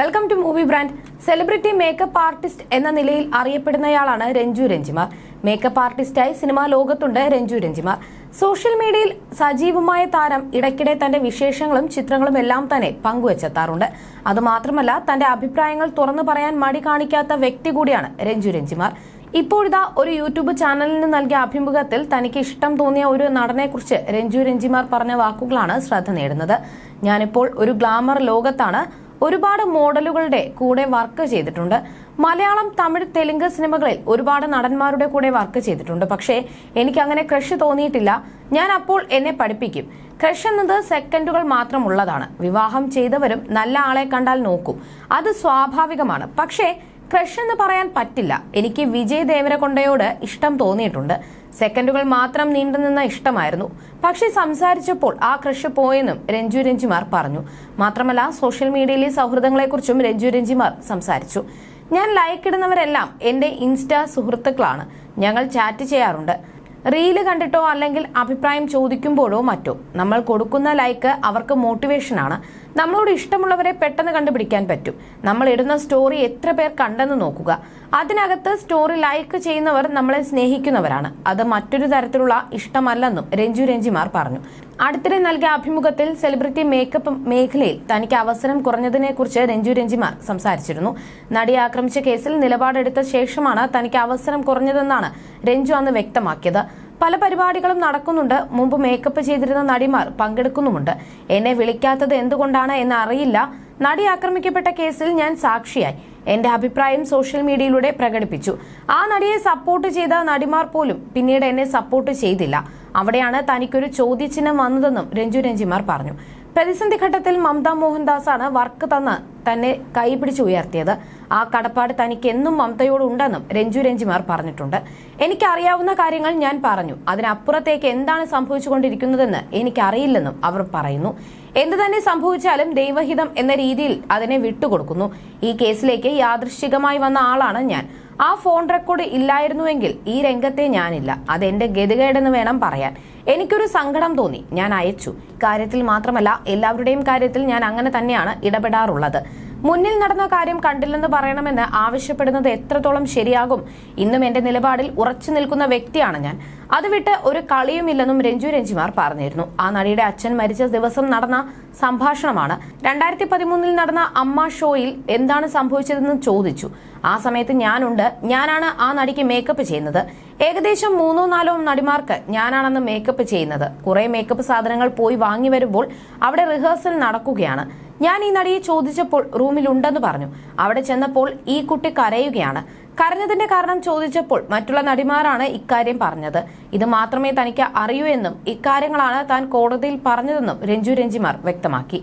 Welcome to movie brand celebrity makeup artist എന്ന നിലയിൽ അറിയപ്പെടുന്നയാളാണ് രഞ്ജു രഞ്ജിമാർ. മേക്കപ്പ് ആർട്ടിസ്റ്റായി സിനിമാ ലോകത്തുണ്ട് രഞ്ജു രഞ്ജിമാർ. സോഷ്യൽ മീഡിയയിൽ സജീവമായ താരം ഇടയ്ക്കിടെ തന്റെ വിശേഷങ്ങളും ചിത്രങ്ങളും എല്ലാം തന്നെ പങ്കുവച്ചെത്താറുണ്ട്. അതുമാത്രമല്ല തന്റെ അഭിപ്രായങ്ങൾ തുറന്നു പറയാൻ മടി കാണിക്കാത്ത വ്യക്തി കൂടിയാണ് രഞ്ജു രഞ്ജിമാർ. ഇപ്പോഴിതാ ഒരു യൂട്യൂബ് ചാനലിന് നൽകിയ അഭിമുഖത്തിൽ തനിക്ക് ഇഷ്ടം തോന്നിയ ഒരു നടനെക്കുറിച്ച് രഞ്ജു രഞ്ജിമാർ പറഞ്ഞ വാക്കുകളാണ് ശ്രദ്ധ നേടുന്നത്. ഞാനിപ്പോൾ ഒരു ഗ്ലാമർ ലോകത്താണ്. ഒരുപാട് മോഡലുകളുടെ കൂടെ വർക്ക് ചെയ്തിട്ടുണ്ട്. മലയാളം തമിഴ് തെലുങ്ക് സിനിമകളിൽ ഒരുപാട് നടന്മാരുടെ കൂടെ വർക്ക് ചെയ്തിട്ടുണ്ട്. പക്ഷേ എനിക്ക് അങ്ങനെ ക്രഷ് തോന്നിയിട്ടില്ല. ഞാൻ അപ്പോൾ എന്നെ പഠിപ്പിക്കും. ക്രഷ് എന്നത് സെക്കൻഡുകൾ മാത്രമുള്ളതാണ്. വിവാഹം ചെയ്തവരും നല്ല ആളെ കണ്ടാൽ നോക്കും. അത് സ്വാഭാവികമാണ്. പക്ഷേ ക്രഷ് എന്ന് പറയാൻ പറ്റില്ല. എനിക്ക് വിജയ് ദേവരകൊണ്ടയോട് ഇഷ്ടം തോന്നിയിട്ടുണ്ട്. സെക്കൻഡുകൾ മാത്രം നീണ്ടുനിന്ന ഇഷ്ടമായിരുന്നു. പക്ഷെ സംസാരിച്ചപ്പോൾ ആ ക്രഷ് പോയെന്നും രഞ്ജു രഞ്ജിമാർ പറഞ്ഞു. മാത്രമല്ല സോഷ്യൽ മീഡിയയിലെ സൗഹൃദങ്ങളെക്കുറിച്ചും രഞ്ജു രഞ്ജിമാർ സംസാരിച്ചു. ഞാൻ ലൈക്ക് ഇടുന്നവരെല്ലാം എന്റെ ഇൻസ്റ്റാ സുഹൃത്തുക്കളാണ്. ഞങ്ങൾ ചാറ്റ് ചെയ്യാറുണ്ട്. റീൽ കണ്ടിട്ടോ അല്ലെങ്കിൽ അഭിപ്രായം ചോദിക്കുമ്പോഴോ മറ്റോ നമ്മൾ കൊടുക്കുന്ന ലൈക്ക് അവർക്ക് മോട്ടിവേഷനാണ് നമ്മളോട് ഇഷ്ടമുള്ളവരെ പെട്ടെന്ന് കണ്ടുപിടിക്കാൻ പറ്റും. നമ്മൾ ഇടുന്ന സ്റ്റോറി എത്ര പേർ കണ്ടെന്ന് നോക്കുക. അതിനകത്ത് സ്റ്റോറി ലൈക്ക് ചെയ്യുന്നവർ നമ്മളെ സ്നേഹിക്കുന്നവരാണ്. അത് മറ്റൊരു തരത്തിലുള്ള ഇഷ്ടമല്ലെന്നും രഞ്ജു രഞ്ജിമാർ പറഞ്ഞു. അടുത്തിടെ നൽകിയ അഭിമുഖത്തിൽ സെലിബ്രിറ്റി മേക്കപ്പ് മേഖലയിൽ തനിക്ക് അവസരം കുറഞ്ഞതിനെ കുറിച്ച് രഞ്ജു രഞ്ജിമാർ സംസാരിച്ചിരുന്നു. നടിയെ ആക്രമിച്ച കേസിൽ നിലപാടെടുത്ത ശേഷമാണ് തനിക്ക് അവസരം കുറഞ്ഞതെന്നാണ് രഞ്ജു അന്ന് വ്യക്തമാക്കിയത്. പല പരിപാടികളും നടക്കുന്നുണ്ട്. മുമ്പ് മേക്കപ്പ് ചെയ്തിരുന്ന നടിമാർ പങ്കെടുക്കുന്നുമുണ്ട്. എന്നെ വിളിക്കാത്തത് എന്തുകൊണ്ടാണ് എന്ന് അറിയില്ല. നടി ആക്രമിക്കപ്പെട്ട കേസിൽ ഞാൻ സാക്ഷിയായി. എന്റെ അഭിപ്രായം സോഷ്യൽ മീഡിയയിലൂടെ പ്രകടിപ്പിച്ചു. ആ നടിയെ സപ്പോർട്ട് ചെയ്ത നടിമാർ പോലും പിന്നീട് എന്നെ സപ്പോർട്ട് ചെയ്തില്ല. അവിടെയാണ് തനിക്കൊരു ചോദ്യചിഹ്നം വന്നതെന്നും രഞ്ജു രഞ്ജിമാർ പറഞ്ഞു. പ്രതിസന്ധി ഘട്ടത്തിൽ മമത ആണ് വർക്ക് തന്ന് തന്നെ കൈപിടിച്ച് ഉയർത്തിയത്. ആ കടപ്പാട് തനിക്ക് എന്നും മമതയോട് ഉണ്ടെന്നും രഞ്ജു രഞ്ജിമാർ പറഞ്ഞിട്ടുണ്ട്. എനിക്കറിയാവുന്ന കാര്യങ്ങൾ ഞാൻ പറഞ്ഞു. അതിനപ്പുറത്തേക്ക് എന്താണ് സംഭവിച്ചുകൊണ്ടിരിക്കുന്നതെന്ന് എനിക്കറിയില്ലെന്നും അവർ പറയുന്നു. എന്തു തന്നെ സംഭവിച്ചാലും ദൈവഹിതം എന്ന രീതിയിൽ അതിനെ വിട്ടുകൊടുക്കുന്നു. ഈ കേസിലേക്ക് യാദൃശ്ചികമായി വന്ന ആളാണ് ഞാൻ. ആ ഫോൺ റെക്കോർഡ് ഇല്ലായിരുന്നുവെങ്കിൽ ഈ രംഗത്തെ ഞാനില്ല. അതെന്റെ ഗതികേടെന്ന് വേണം പറയാൻ. എനിക്കൊരു സങ്കടം തോന്നി. ഞാൻ അയച്ചു. കാര്യത്തിൽ മാത്രമല്ല എല്ലാവരുടെയും കാര്യത്തിൽ ഞാൻ അങ്ങനെ തന്നെയാണ് ഇടപെടാറുള്ളത്. മുന്നിൽ നടന്ന കാര്യം കണ്ടില്ലെന്ന് പറയണമെന്ന് ആവശ്യപ്പെടുന്നത് എത്രത്തോളം ശരിയാകും? ഇന്നും എന്റെ നിലപാടിൽ ഉറച്ചു നിൽക്കുന്ന വ്യക്തിയാണ് ഞാൻ. അത് വിട്ട് ഒരു കളിയുമില്ലെന്നും രഞ്ജു രഞ്ജിമാർ പറഞ്ഞിരുന്നു. ആ നടിയുടെ അച്ഛൻ മരിച്ച ദിവസം നടന്ന സംഭാഷണമാണ്. രണ്ടായിരത്തി പതിമൂന്നിൽ നടന്ന അമ്മ ഷോയിൽ എന്താണ് സംഭവിച്ചതെന്ന് ചോദിച്ചു. ആ സമയത്ത് ഞാനുണ്ട്. ഞാനാണ് ആ നടിക്ക് മേക്കപ്പ് ചെയ്യുന്നത്. ഏകദേശം മൂന്നോ നാലോ നടിമാർക്ക് ഞാനാണെന്ന് മേക്കപ്പ് ചെയ്യുന്നത്. കുറെ മേക്കപ്പ് സാധനങ്ങൾ പോയി വാങ്ങി വരുമ്പോൾ അവിടെ റിഹേഴ്സൽ നടക്കുകയാണ്. ഞാൻ ഈ നടിയെ ചോദിച്ചപ്പോൾ റൂമിൽ റൂമിലുണ്ടെന്ന് പറഞ്ഞു. അവിടെ ചെന്നപ്പോൾ ഈ കുട്ടി കരയുകയാണ്. കരഞ്ഞതിന്റെ കാരണം ചോദിച്ചപ്പോൾ മറ്റുള്ള നടിമാരാണ് ഇക്കാര്യം പറഞ്ഞത്. ഇത് മാത്രമേ തനിക്ക് അറിയൂ എന്നും ഇക്കാര്യങ്ങളാണ് താൻ കോടതിയിൽ പറഞ്ഞതെന്നും രഞ്ജു രഞ്ജിമാർ വ്യക്തമാക്കി.